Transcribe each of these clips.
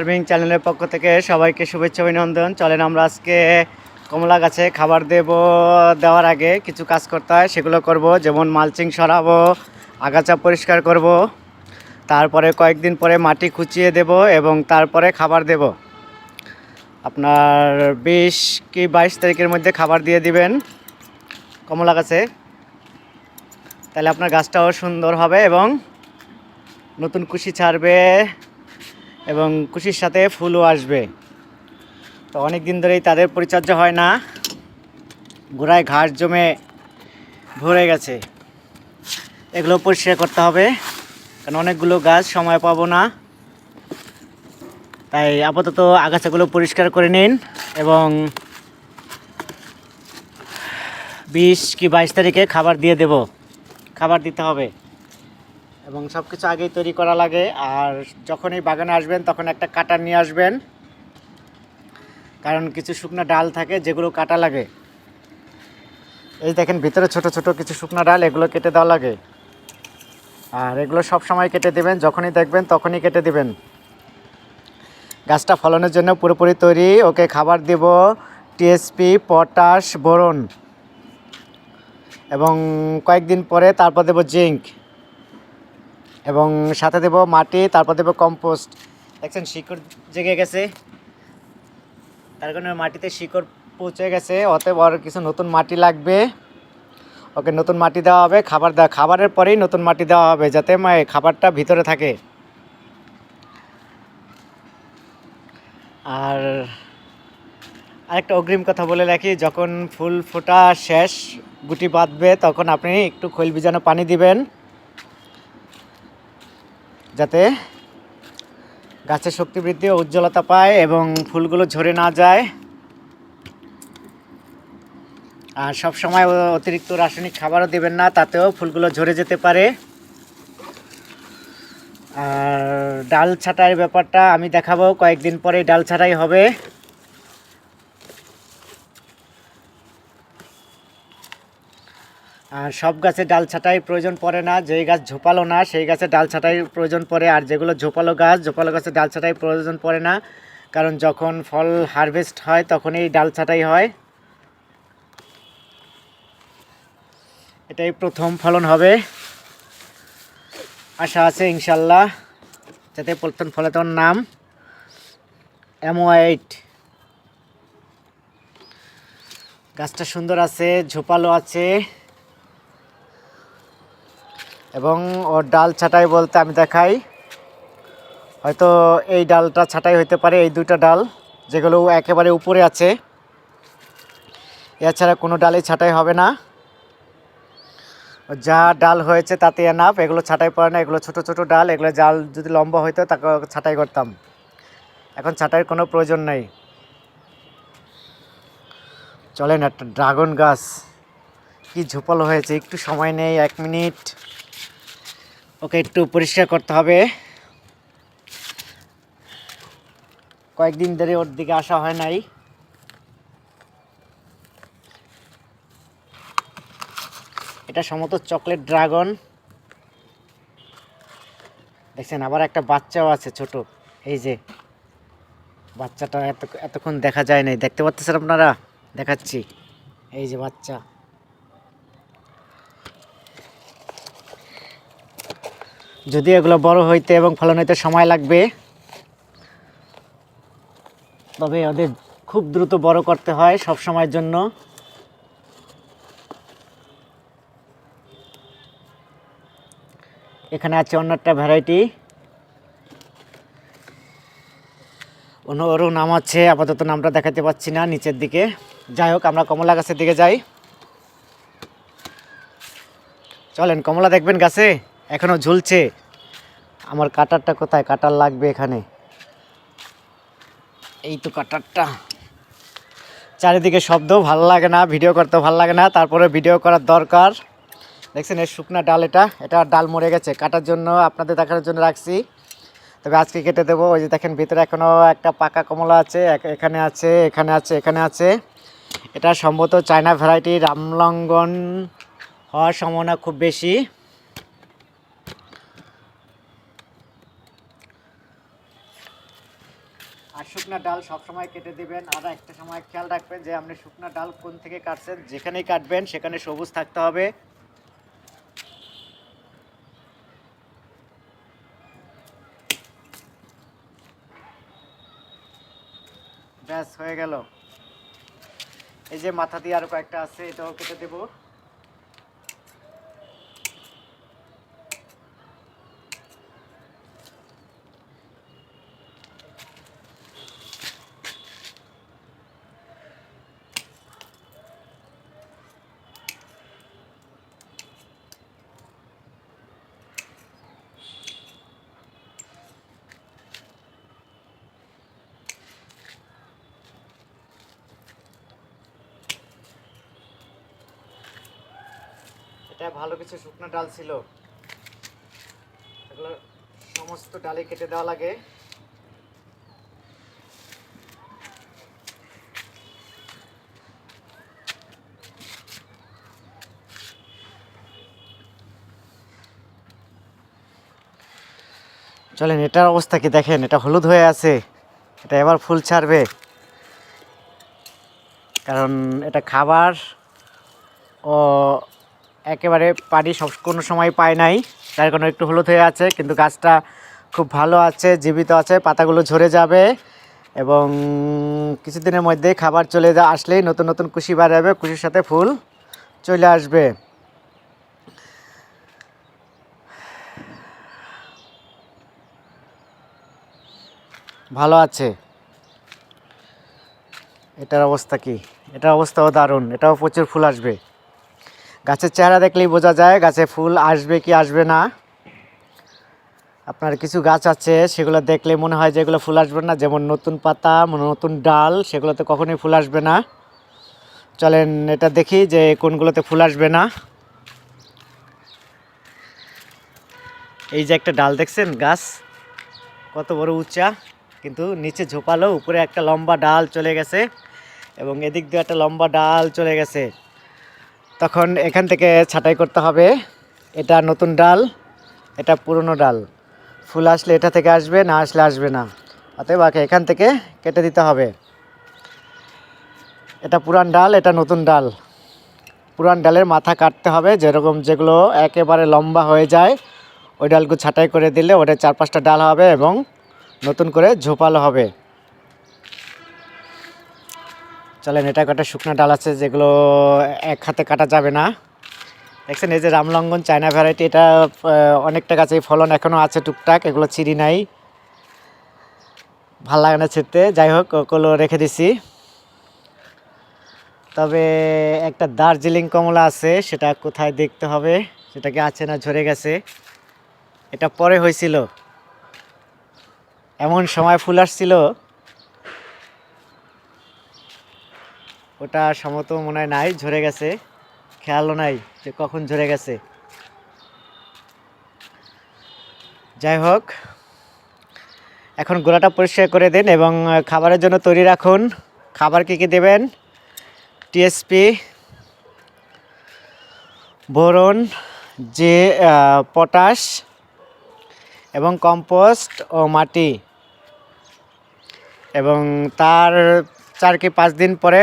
Farming চ্যানেলের পক্ষ থেকে সবাইকে শুভেচ্ছা, অভিনন্দন। চলেন আমরা আজকে কমলা গাছে খাবার দেব দেওয়ার আগে কিছু কাজ করতে হয়, সেগুলো করব। যেমন মালচিং সরাবো, আগাছা পরিষ্কার করব, তারপরে কয়েকদিন পরে মাটি খুঁচিয়ে দেব এবং তারপরে খাবার দেব। আপনার বিশ কি বাইশ তারিখের মধ্যে খাবার দিয়ে দিবেন কমলা গাছে। তাহলে আপনার গাছটাও সুন্দর হবে এবং নতুন কুশি ছাড়বে। এবং কুশির সাথে ফুলও আসবে। তো অনেক দিন ধরেই তাদের পরিচর্যা হয় না। গোড়ায় ঘাস জমে ভরে গেছে। এগুলো পরিষ্কার করতে হবে, কারণ অনেকগুলো গাছ সময় পাবো না। তাই আপাতত আগাছাগুলো পরিষ্কার করে নিন এবং বিশ কি বাইশ তারিখে খাবার দিয়ে দেব। খাবার দিতে হবে। এবং সব কিছু আগেই তৈরি করা লাগে। আর যখনই বাগানে আসবেন, তখন একটা কাটা নিয়ে আসবেন। কারণ কিছু শুকনো ডাল থাকে, যেগুলো কাটা লাগে। এই দেখেন, ভিতরে ছোট ছোট কিছু শুকনো ডাল, এগুলো কেটে দেওয়া লাগে। আর এগুলো সব সময় কেটে দেবেন, যখনই দেখবেন তখনই কেটে দেবেন। গাছটা ফলনের জন্য পুরোপুরি তৈরি। ওকে খাবার দেব। TSP, potash, boron. এবং কয়েকদিন পরে তারপর দেবো জিঙ্ক। এবং সাথে দেব মাটি, তারপর দেব কম্পোস্ট দেখছেন, শিকড় জেগে গেছে। তার কারণে মাটিতে শিকড় পৌঁছে গেছে। অতএব আর কিছু নতুন মাটি লাগবে। ওকে, নতুন মাটি দেওয়া হবে। খাবার দেওয়া, খাবারের পরেই নতুন মাটি দেওয়া হবে, যাতে খাবারটা ভিতরে থাকে। আর আরেকটা অগ্রিম কথা বলে রাখি, যখন ফুল ফোটা শেষ, গুটি বাঁধবে, তখন আপনি একটু খৈল বিজানো পানি দিবেন। যাতে গাছের শক্তি বৃদ্ধি ও উজ্জ্বলতা পায় এবং ফুলগুলো ঝরে না যায়। আর সব সময় অতিরিক্ত রাসায়নিক খাবারও দেবেন না, তাতেও ফুলগুলো ঝরে যেতে পারে। আর ডাল ছাঁটাইয়ের ব্যাপারটা আমি দেখাবো, কয়েকদিন পরে ডাল ছাঁটাই হবে। সব গাছে ডাল ছাঁটাই প্রয়োজন পড়ে না, যেই গাছ ঝোপালো না, সেই গাছে ডাল ছাঁটাই প্রয়োজন পড়ে, আর যেগুলো ঝোপালো গাছ, ঝোপালো গাছে ডাল ছাঁটাই প্রয়োজন পড়ে না, কারণ যখন ফল হারভেস্ট হয় তখনই ডাল ছাঁটাই হয়। এটাই প্রথম ফলন হবে। আশা আছে ইনশাল্লাহ, যাতে প্রথম ফলতন নাম অ্যামোয়াইট গাছটা সুন্দর আছে, ঝোপালো আছে। এবং ওর ডাল ছাঁটাই বলতে আমি দেখাই। হয়তো এই ডালটা ছাঁটাই হতে পারে এই দুইটা ডাল, যেগুলো একেবারে উপরে আছে। এছাড়া কোনো ডালই ছাঁটাই হবে না। যা ডাল হয়েছে তাতে এনাফ এগুলো ছাঁটাই পড়ে না, এগুলো ছোট ছোট ডাল, এগুলো জাল যদি লম্বা হইতো তাকে ছাঁটাই করতাম। এখন ছাঁটাইয়ের কোনো প্রয়োজন নেই। চলেন একটা ড্রাগন গাছ। কি ঝোপালো হয়েছে, একটু সময় নেই, এক মিনিট। ওকে, একটু পরিষ্কার করতে হবে। কয়েকদিন ধরে ওর দিকে আসা হয় নাই। এটা সম্ভবত চকলেট ড্রাগন। দেখছেন, আবার একটা বাচ্চাও আছে ছোট। এই যে, বাচ্চাটা এত এতক্ষণ দেখা যায় নাই। দেখতে পাচ্ছেন আপনারা? দেখাচ্ছি। এই যে বাচ্চা। যদি এগুলো বড় হইতে এবং ফলন হইতে সময় লাগবে, তবে ওদের খুব দ্রুত বড় করতে হয় সব সময়ের জন্য। এখানে আছে অন্য একটা ভ্যারাইটি অন্য ওরও নাম আছে, আপাতত নামটা দেখাতে পাচ্ছি না নিচের দিকে। যাই হোক, আমরা কমলা গাছের দিকে যাই। চলেন, কমলা দেখবেন গাছে? এখনও ঝুলছে। আমার কাটারটা কোথায়? কাটার লাগবে এখানে। এই তো কাটারটা। চারিদিকে শব্দ, ভালো লাগে না, ভিডিও করতে ভালো লাগে না, তারপরে ভিডিও করার দরকার। দেখছেন এর শুকনা ডাল এটা এটা ডাল মরে গেছে। কাটার জন্য আপনাদের দেখার জন্য রাখছি। তবে আজকে কেটে দেবো। ওই যে দেখেন, ভিতরে এখনও একটা পাকা কমলা আছে এখানে আছে এখানে আছে এখানে আছে। এটা সম্ভবত চায়না ভ্যারাইটি রামলঙ্গন হওয়ার সম্ভাবনা খুব বেশি আর শুকনা ডাল সবসময় কেটে দিবেন। আর একটা সময় খেয়াল রাখবেন যে আপনি শুকনা ডাল কোন থেকে কাটছেন, যেখানেই কাটবেন সেখানে সবুজ থাকতে হবে। ব্যাস, হয়ে গেল। এই যে মাথা দিয়ে আরও কয়েকটা আছে, এটাও কেটে দেবো। এটা ভালো কিছু শুকনো ডাল ছিল। এগুলো সমস্ত ডালে কেটে দেওয়া লাগে। চলেন, এটার অবস্থা কি দেখেন? এটা হলুদ হয়ে আছে। এটা এবার ফুল ছাড়বে। কারণ এটা খাবার ও একেবারে পানি সব কোনো সময় পায় নাই। তার কারণে একটু হলুদ হয়ে আছে, কিন্তু গাছটা খুব ভালো আছে, জীবিত আছে, পাতাগুলো ঝরে যাবে এবং কিছুদিনের মধ্যে খাবার চলে যা আসলেই নতুন নতুন কুশি বার হবে, কুশির সাথে ফুল চলে আসবে। ভালো আছে। এটার অবস্থা কি? এটার অবস্থাও দারুণ, এটাও প্রচুর ফুল আসবে। গাছের চেহারা দেখলেই বোঝা যায়, গাছে ফুল আসবে কি আসবে না। আপনার কিছু গাছ আছে, সেগুলো দেখলে মনে হয় যে এগুলো ফুল আসবে না, যেমন নতুন পাতা নতুন ডাল, সেগুলোতে কখনোই ফুল আসবে না। চলেন এটা দেখি যে কোনগুলোতে ফুল আসবে না। এই যে একটা ডাল দেখছেন গাছ, কত বড় উঁচা কিন্তু নিচে ঝোপালো, উপরে একটা লম্বা ডাল চলে গেছে, এবং এদিক দিয়ে একটা লম্বা ডাল চলে গেছে। তখন এখান থেকে ছাঁটাই করতে হবে। এটা নতুন ডাল, এটা পুরনো ডাল। ফুল আসলে এটা থেকে আসবে, না আসলে আসবে না। অতএব এখান থেকে কেটে দিতে হবে। এটা পুরান ডাল, এটা নতুন ডাল। পুরান ডালের মাথা কাটতে হবে, যেরকম যেগুলো একেবারে লম্বা হয়ে যায়। ওই ডালগুলো ছাঁটাই করে দিলে ওটা চার পাঁচটা ডাল হবে এবং নতুন করে ঝোপালো হবে। চলেন, এটা কটা শুকনো ডাল আছে যেগুলো এক হাতে কাটা যাবে না। দেখছেন, এই যে রামলঙ্গন চায়না ভ্যারাইটি, এটা অনেকটা গাছে ফলন এখনও আছে টুকটাক, এগুলো চিরি নাই। ভালো লাগে না ছিঁড়তে। যাই হোক, ওগুলো রেখে দিছি। তবে একটা দার্জিলিং কমলা আছে, সেটা কোথায় দেখতে হবে? সেটা কি আছে না ঝরে গেছে? এটা পরে হয়েছিল। এমন সময় ফুল আসছিল। ওটা সম্ভবত মনে হয় নাই, ঝরে গেছে। খেয়ালও নাই যে কখন ঝরে গেছে। যাই হোক, এখন গোড়াটা পরিষ্কার করে দিন এবং খাবারের জন্য তৈরি রাখুন। খাবার কী কী দেবেন? টিএসপি বোরন, যে পটাশ এবং কম্পোস্ট ও মাটি। এবং তার চার কি পাঁচ দিন পরে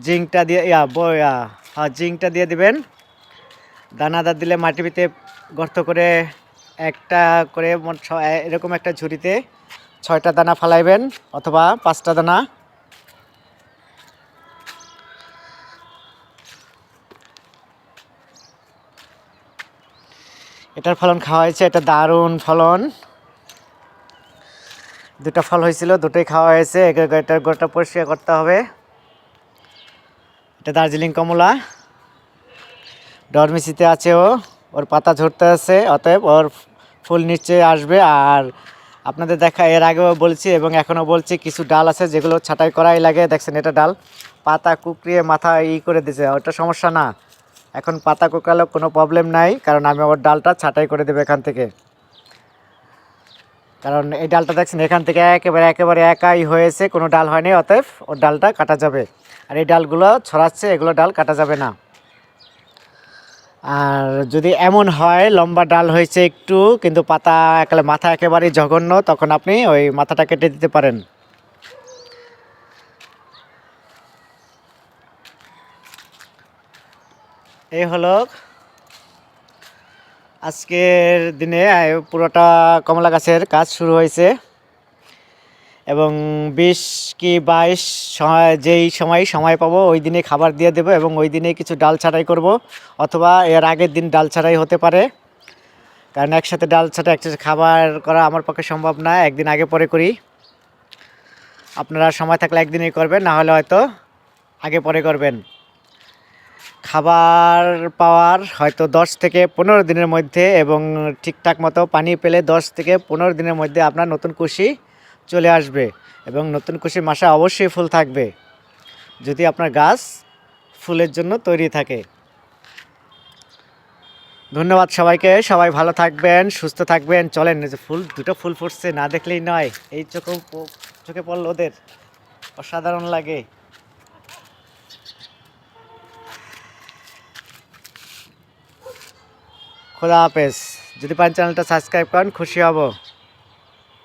জিঙ্কটা দিয়ে, ইয়া, ব- ইয়া হ্যাঁ জিঙ্কটা দিয়ে দিবেন। দানাদার দিলে মাটির ভিতরে গর্ত করে একটা করে এরকম একটা ঝুড়িতে ছয়টা দানা ফালাইবেন অথবা পাঁচটা দানা। এটার ফলন খাওয়া হয়েছে, এটা দারুণ ফলন। দুটো ফল হয়েছিল, দুটোই খাওয়া হয়েছে এটার গোটা পরিষ্কার করতে হবে। এটা দার্জিলিং কমলা। ডরমিসিতে আছে ও, ওর পাতা ঝরতে আছে, অতএব ওর ফুল নিচে আসবে। আর আপনাদের দেখা, এর আগেও বলছি এবং এখনও বলছি, কিছু ডাল আছে যেগুলো ছাঁটাই করাই লাগে। দেখছেন এটা ডাল, পাতা কুকরিয়ে মাথা ই করে দিছে, ওটা সমস্যা না। এখন পাতা কুকালেও কোনো প্রবলেম নাই, কারণ আমি ওর ডালটা ছাঁটাই করে দেবো এখান থেকে। কারণ এই ডালটা দেখছেন, এখান থেকে একেবারে একেবারে একাই হয়েছে, কোনো ডাল হয়নি, অতএব ওর ডালটা কাটা যাবে। আর এই ডালগুলো ছড়াচ্ছে, এগুলো ডাল কাটা যাবে না। আর যদি এমন হয়, লম্বা ডাল হয়েছে একটু, কিন্তু পাতা একালে মাথা একেবারে জঘন্য, তখন আপনি ওই মাথাটা কেটে দিতে পারেন। এই হলো আজকের দিনে পুরোটা কমলা গাছের কাজ শুরু হয়েছে। এবং বিশ কি বাইশ সময়, যেই সময় সময় পাবো, ওই দিনে খাবার দিয়ে দেবো এবং ওই দিনে কিছু ডাল ছাড়াই করব। অথবা এর আগের দিন ডাল ছাড়াই হতে পারে। কারণ একসাথে ডাল ছাড়া, একসাথে খাবার করা আমার পক্ষে সম্ভব না, একদিন আগে পরে করি। আপনারা সময় থাকলে একদিনই করবেন, না হলে হয়তো আগে পরে করবেন। খাবার পাওয়ার হয়তো দশ থেকে পনেরো দিনের মধ্যে এবং ঠিকঠাক মতো পানি পেলে দশ থেকে পনেরো দিনের মধ্যে আপনার নতুন কুশি চলে আসবে এবং নতুন কুশির মাসে অবশ্যই ফুল থাকবে। যদি আপনার গাছ ফুলের জন্য তৈরি থাকে। ধন্যবাদ সবাইকে, সবাই ভালো থাকবেন, সুস্থ থাকবেন। চলেন যে ফুল, দুটো ফুল ফুটছে, না দেখলেই নয়। এই চোখে চোখে পড়ল ওদের। অসাধারণ লাগে। খোদা হাফেজ। যদি পান চ্যানেলটা সাবস্ক্রাইব করেন খুশি হব।